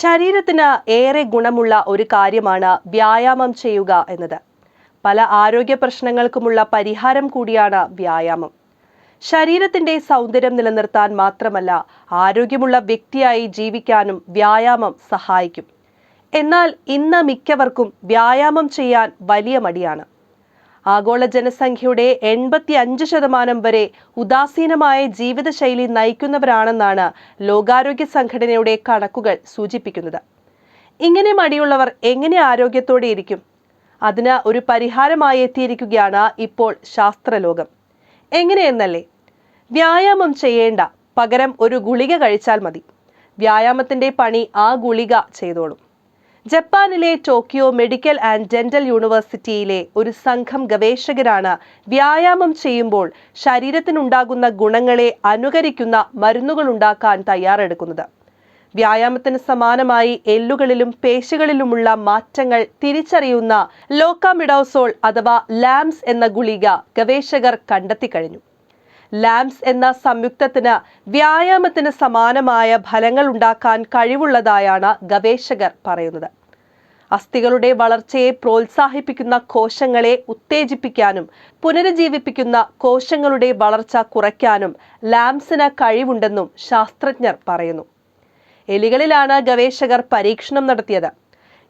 ശരീരത്തിന് ഏറെ ഗുണമുള്ള ഒരു കാര്യമാണ് വ്യായാമം ചെയ്യുക എന്നത്. പല ആരോഗ്യ പ്രശ്നങ്ങൾക്കുമുള്ള പരിഹാരം കൂടിയാണ് വ്യായാമം. ശരീരത്തിന്റെ സൗന്ദര്യം നിലനിർത്താൻ മാത്രമല്ല ആരോഗ്യമുള്ള വ്യക്തിയായി ജീവിക്കാനും വ്യായാമം സഹായിക്കും. എന്നാൽ ഇന്ന് മിക്കവർക്കും വ്യായാമം ചെയ്യാൻ വലിയ മടിയാണ്. ആഗോള ജനസംഖ്യയുടെ എൺപത്തി അഞ്ച് ശതമാനം വരെ ഉദാസീനമായ ജീവിതശൈലി നയിക്കുന്നവരാണെന്നാണ് ലോകാരോഗ്യ സംഘടനയുടെ കണക്കുകൾ സൂചിപ്പിക്കുന്നത്. ഇങ്ങനെ മടിയുള്ളവർ എങ്ങനെ ആരോഗ്യത്തോടെ ഇരിക്കും? അതിന് ഒരു പരിഹാരമായി എത്തിയിരിക്കുകയാണ് ഇപ്പോൾ ശാസ്ത്രലോകം. എങ്ങനെയെന്നല്ലേ? വ്യായാമം ചെയ്യേണ്ട പകരം ഒരു ഗുളിക കഴിച്ചാൽ മതി. വ്യായാമത്തിന്റെ പണി ആ ഗുളിക ചെയ്തോളും. ജപ്പാനിലെ ടോക്കിയോ മെഡിക്കൽ ആൻഡ് ഡെന്റൽ യൂണിവേഴ്സിറ്റിയിലെ ഒരു സംഘം ഗവേഷകരാണ് വ്യായാമം ചെയ്യുമ്പോൾ ശരീരത്തിനുണ്ടാകുന്ന ഗുണങ്ങളെ അനുകരിക്കുന്ന മരുന്നുകൾ ഉണ്ടാക്കാൻ തയ്യാറെടുക്കുന്നത്. വ്യായാമത്തിന് സമാനമായി എല്ലുകളിലും പേശികളിലുമുള്ള മാറ്റങ്ങൾ തിരിച്ചറിയുന്ന ലോക്കാമിഡോസോൾ അഥവാ ലാംസ് എന്ന ഗുളിക ഗവേഷകർ കണ്ടെത്തിക്കഴിഞ്ഞു ലാംസ് എന്ന സംയുക്തത്തിന് വ്യായാമത്തിന് സമാനമായ ഫലങ്ങൾ ഉണ്ടാക്കാൻ കഴിവുള്ളതായാണ് ഗവേഷകർ പറയുന്നത്. അസ്ഥികളുടെ വളർച്ചയെ പ്രോത്സാഹിപ്പിക്കുന്ന കോശങ്ങളെ ഉത്തേജിപ്പിക്കാനും പുനരുജ്ജീവിപ്പിക്കുന്ന കോശങ്ങളുടെ വളർച്ച കുറയ്ക്കാനും ലാംസിന് കഴിവുണ്ടെന്നും ശാസ്ത്രജ്ഞർ പറയുന്നു. എലികളിലാണ് ഗവേഷകർ പരീക്ഷണം നടത്തിയത്.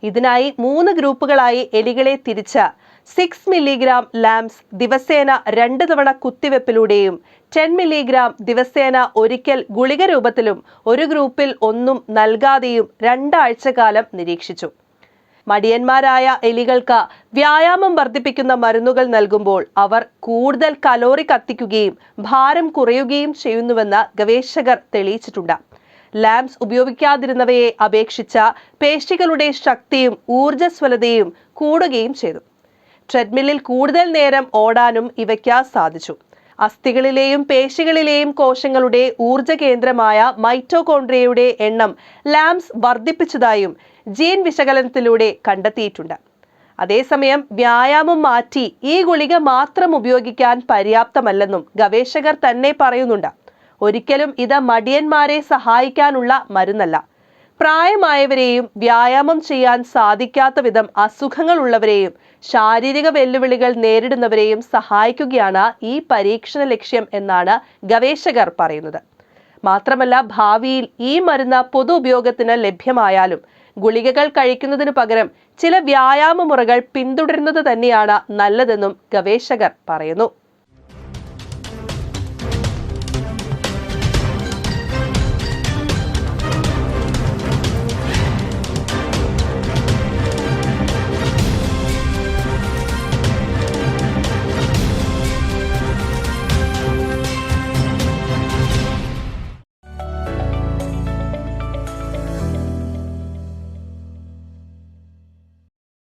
ഇതിനായി മൂന്ന് ഗ്രൂപ്പുകളായി എലികളെ തിരിച്ച് സിക്സ് മില്ലിഗ്രാം ലാംസ് ദിവസേന രണ്ട് തവണ കുത്തിവെപ്പിലൂടെയും ടെൻ മില്ലിഗ്രാം ദിവസേന ഒരിക്കൽ ഗുളിക രൂപത്തിലും ഒരു ഗ്രൂപ്പിൽ ഒന്നും നൽകാതെയും രണ്ടാഴ്ചക്കാലം നിരീക്ഷിച്ചു. മടിയന്മാരായ എലികൾക്ക് വ്യായാമം വർദ്ധിപ്പിക്കുന്ന മരുന്നുകൾ നൽകുമ്പോൾ അവർ കൂടുതൽ കലോറി കത്തിക്കുകയും ഭാരം കുറയുകയും ചെയ്യുന്നുവെന്ന് ഗവേഷകർ തെളിയിച്ചിട്ടുണ്ട്. ലാംസ് ഉപയോഗിക്കാതിരുന്നവയെ അപേക്ഷിച്ച പേശികളുടെ ശക്തിയും ഊർജസ്വലതയും കൂടുകയും ചെയ്തു. ട്രെഡ്മില്ലിൽ കൂടുതൽ നേരം ഓടാനും ഇവയ്ക്ക് സാധിച്ചു. അസ്ഥികളിലെയും പേശികളിലെയും കോശങ്ങളുടെ ഊർജ കേന്ദ്രമായ മൈറ്റോകോൺഡ്രിയയുടെ എണ്ണം ലാംസ് വർദ്ധിപ്പിച്ചതായും ജീൻ വിശകലനത്തിലൂടെ കണ്ടെത്തിയിട്ടുണ്ട്. അതേസമയം വ്യായാമം മാറ്റി ഈ ഗുളിക മാത്രം ഉപയോഗിക്കാൻ പര്യാപ്തമല്ലെന്നും ഗവേഷകർ തന്നെ പറയുന്നുണ്ട്. ഒരിക്കലും ഇത് മടിയന്മാരെ സഹായിക്കാനുള്ള മരുന്നല്ല. പ്രായമായവരെയും വ്യായാമം ചെയ്യാൻ സാധിക്കാത്ത വിധം അസുഖങ്ങൾ ഉള്ളവരെയും ശാരീരിക വെല്ലുവിളികൾ നേരിടുന്നവരെയും സഹായിക്കുകയാണ് ഈ പരീക്ഷണ ലക്ഷ്യം എന്നാണ് ഗവേഷകർ പറയുന്നത്. മാത്രമല്ല ഭാവിയിൽ ഈ മരുന്ന് പൊതു ഉപയോഗത്തിന് ലഭ്യമായാലും ഗുളികകൾ കഴിക്കുന്നതിന് പകരം ചില വ്യായാമ മുറകൾ പിന്തുടരുന്നത് തന്നെയാണ് നല്ലതെന്നും ഗവേഷകർ പറയുന്നു.